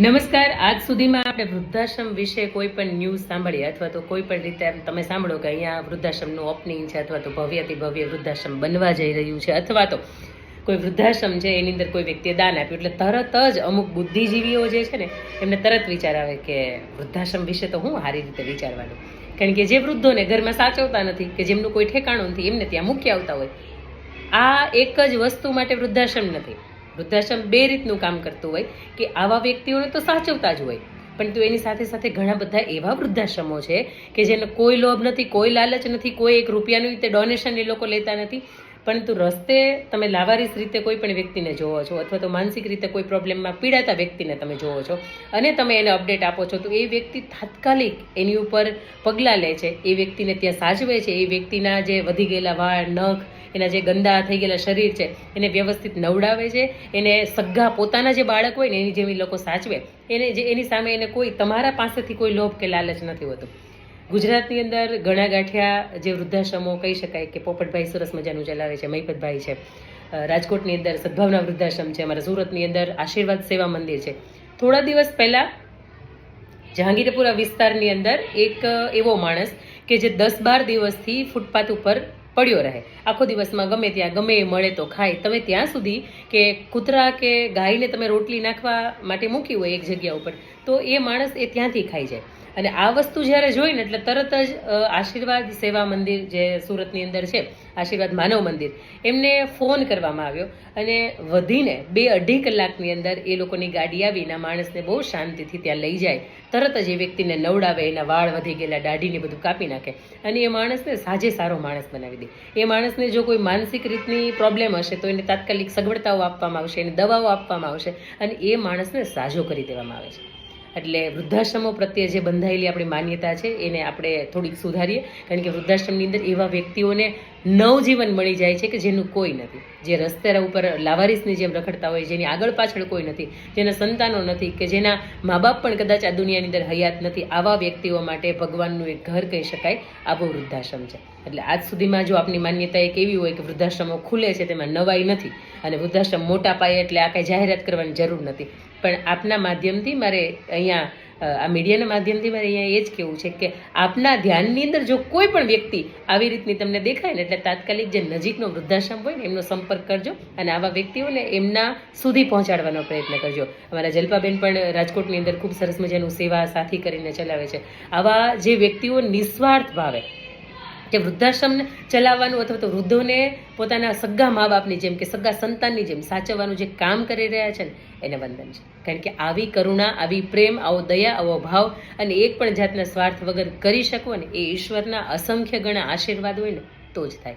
નમસ્કાર, આજ સુધીમાં આપણે વૃદ્ધાશ્રમ વિશે કોઈ પણ ન્યૂઝ સાંભળીએ અથવા તો કોઈ પણ રીતે તમે સાંભળો કે અહીંયા વૃદ્ધાશ્રમનું ઓપનિંગ છે અથવા તો ભવ્યથી ભવ્ય વૃદ્ધાશ્રમ બનવા જઈ રહ્યું છે અથવા તો કોઈ વૃદ્ધાશ્રમ છે, એની અંદર કોઈ વ્યક્તિએ દાન આપ્યું. એટલે તરત જ અમુક બુદ્ધિજીવીઓ જે છે ને, એમને તરત વિચાર આવે કે વૃદ્ધાશ્રમ વિશે તો હું સારી રીતે વિચારવાનું. કારણ કે જે વૃદ્ધોને ઘરમાં સાચવતા નથી, કે જેમનું કોઈ ઠેકાણું નથી, એમને ત્યાં મૂકી આવતા હોય. આ એક જ વસ્તુ માટે વૃદ્ધાશ્રમ નથી. વૃદ્ધાશ્રમ બે રીતનું કામ કરતું હોય કે આવા વ્યક્તિઓને તો સાચવતા જ હોય. પરંતુ એની સાથે સાથે ઘણા બધા એવા વૃદ્ધાશ્રમો છે કે જેને કોઈ લોભ નથી, કોઈ લાલચ નથી, કોઈ એક રૂપિયાનું રીતે ડોનેશન એ લોકો લેતા નથી. પરંતુ રસ્તે તમે લાવારીસ રીતે કોઈ પણ વ્યક્તિને જોવો છો અથવા તો માનસિક રીતે કોઈ પ્રોબ્લેમમાં પીડાતા વ્યક્તિને તમે જોવો છો અને તમે એને અપડેટ આપો છો, તો એ વ્યક્તિ તાત્કાલિક એની ઉપર પગલાં લે છે. એ વ્યક્તિને ત્યાં સાચવે છે. એ વ્યક્તિના જે વધી ગયેલા વાળ, નખ એના જે ગંદા થઈ ગયેલા શરીર છે, એને વ્યવસ્થિત નવડાવે છે, એને સગ્ગા પોતાના જે બાળક હોય ને, એની જેવી લોકો સાચવે. એને જે, એની સામે એને કોઈ તમારા પાસેથી કોઈ લોભ કે લાલચ નથી હોતું. ગુજરાતની અંદર ઘણા ગાંઠિયા જે વૃદ્ધાશ્રમો કહી શકાય કે પોપટભાઈ સરસ મજાનું ચલાવે છે મહીપતભાઈ છે. રાજકોટની અંદર સદભાવના વૃદ્ધાશ્રમ છે, અમારા સુરતની અંદર આશીર્વાદ સેવા મંદિર છે. થોડા દિવસ પહેલાં જહાંગીરપુરા વિસ્તારની અંદર એક એવો માણસ કે જે દસ બાર દિવસથી ફૂટપાથ ઉપર પડ્યો રહે. આખો દિવસમાં ગમે ત્યાં ગમે એ મળે તો ખાય. તમે ત્યાં સુધી કે કૂતરા કે ગાયને તમે રોટલી નાખવા માટે મૂકી હોય એક જગ્યા ઉપર, તો એ માણસ એ ત્યાંથી ખાઈ જાય. અને આ વસ્તુ જ્યારે જોઈને, એટલે તરત જ આશીર્વાદ સેવા મંદિર જે સુરતની અંદર છે, આશીર્વાદ માનવ મંદિર, એમને ફોન કરવામાં આવ્યો અને વધીને બે અઢી કલાકની અંદર એ લોકોની ગાડી આવીને એના માણસને બહુ શાંતિથી ત્યાં લઈ જાય. તરત જ એ વ્યક્તિને નવડાવે, એના વાળ વધી ગયેલા, દાઢીને બધું કાપી નાખે અને એ માણસને સાજે સારો માણસ બનાવી દે. એ માણસને જો કોઈ માનસિક રીતની પ્રોબ્લેમ હશે, તો એને તાત્કાલિક સગવડતાઓ આપવામાં આવશે, એને દવાઓ આપવામાં આવશે અને એ માણસને સાજો કરી દેવામાં આવે છે. એટલે વૃદ્ધાશ્રમો પ્રત્યે જે બંધાયેલી આપણી માન્યતા છે, એને આપણે થોડીક સુધારીએ. કારણ કે વૃદ્ધાશ્રમની અંદર એવા વ્યક્તિઓને નવજીવન મળી જાય છે કે જેનું કોઈ નથી. જે રસ્તેરા ઉપર લાવારીસની જેમ રખડતા હોય, જેની આગળ પાછળ કોઈ નથી, જેના સંતાનો નથી, કે જેના મા બાપ પણ કદાચ આ દુનિયાની અંદર હયાત નથી, આવા વ્યક્તિઓ માટે ભગવાનનું એક ઘર કહી શકાય, આવો વૃદ્ધાશ્રમ છે. એટલે આજ સુધીમાં જો આપની માન્યતા એક એવી હોય કે વૃદ્ધાશ્રમો ખુલે છે, તેમાં નવાઈ નથી, અને વૃદ્ધાશ્રમ મોટા પાયે એટલે આ કાંઈ જાહેરાત કરવાની જરૂર નથી. પણ આપના માધ્યમથી મારે અહીંયા આ મીડિયાના માધ્યમથી મારે અહીંયા એ જ કહેવું છે કે આપના ધ્યાનની અંદર જો કોઈ પણ વ્યક્તિ આવી રીતની તમને દેખાય ને એટલે તાત્કાલિક જે નજીકનો વૃદ્ધાશ્રમ હોય ને, એમનો સંપર્ક કરજો અને આવા વ્યક્તિઓને એમના સુધી પહોંચાડવાનો પ્રયત્ન કરજો. અમારા જલ્પાબેન પણ રાજકોટની અંદર ખૂબ સરસ મજાનું સેવા સાથી કરીને ચલાવે છે. આવા જે વ્યક્તિઓ નિસ્વાર્થ ભાવે કે વૃદ્ધાશ્રમને ચલાવવાનું અથવા તો વૃદ્ધોને પોતાના સગા મા બાપની જેમ કે સગા સંતાનની જેમ સાચવવાનું જે કામ કરી રહ્યા છે ને, એને વંદન છે. કારણ કે આવી કરુણા, આવી પ્રેમ, આવો દયા, આવો ભાવ અને એક પણ જાતના સ્વાર્થ વગર કરી શકો ને, એ ઈશ્વરના અસંખ્ય ગણા આશીર્વાદ હોય ને, તો જ થાય.